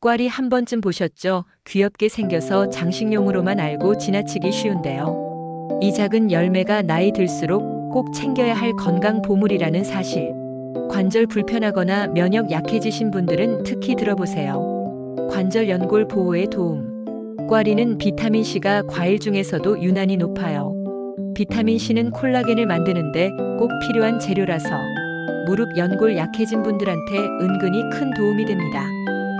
꽈리 한 번쯤 보셨죠? 귀엽게 생겨서 장식용으로만 알고 지나치기 쉬운데요. 이 작은 열매가 나이 들수록 꼭 챙겨야 할 건강 보물이라는 사실. 관절 불편하거나 면역 약해지신 분들은 특히 들어보세요. 관절 연골 보호에 도움. 꽈리는 비타민 C가 과일 중에서도 유난히 높아요. 비타민 C는 콜라겐을 만드는데 꼭 필요한 재료라서 무릎 연골 약해진 분들한테 은근히 큰 도움이 됩니다.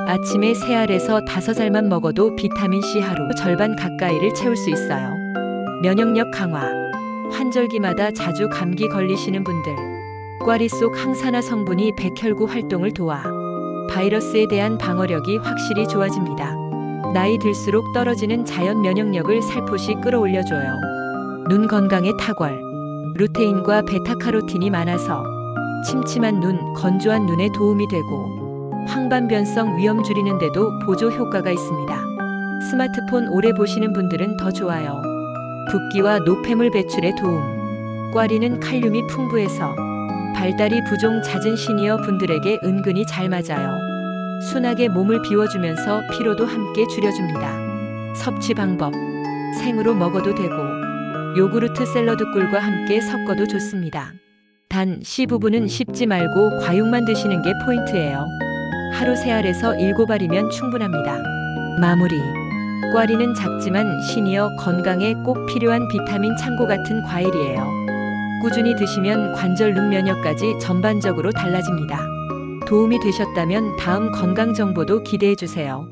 아침에 세 알에서 다섯 알만 먹어도 비타민 C 하루 절반 가까이를 채울 수 있어요. 면역력 강화. 환절기마다 자주 감기 걸리시는 분들. 꽈리 속 항산화 성분이 백혈구 활동을 도와 바이러스에 대한 방어력이 확실히 좋아집니다. 나이 들수록 떨어지는 자연 면역력을 살포시 끌어올려줘요. 눈 건강에 탁월. 루테인과 베타카로틴이 많아서 침침한 눈, 건조한 눈에 도움이 되고 황반변성 위험 줄이는 데도 보조 효과가 있습니다. 스마트폰 오래 보시는 분들은 더 좋아요. 붓기와 노폐물 배출에 도움. 꽈리는 칼륨이 풍부해서 발달이 부종 잦은 시니어 분들에게 은근히 잘 맞아요. 순하게 몸을 비워주면서 피로도 함께 줄여줍니다. 섭취 방법. 생으로 먹어도 되고 요구르트 샐러드 꿀과 함께 섞어도 좋습니다. 단 C 부분은 씹지 말고 과육만 드시는 게 포인트예요. 하루 세 알에서 일곱 알이면 충분합니다. 마무리. 꽈리는 작지만 시니어 건강에 꼭 필요한 비타민 창고 같은 과일이에요. 꾸준히 드시면 관절 눈 면역까지 전반적으로 달라집니다. 도움이 되셨다면 다음 건강 정보도 기대해 주세요.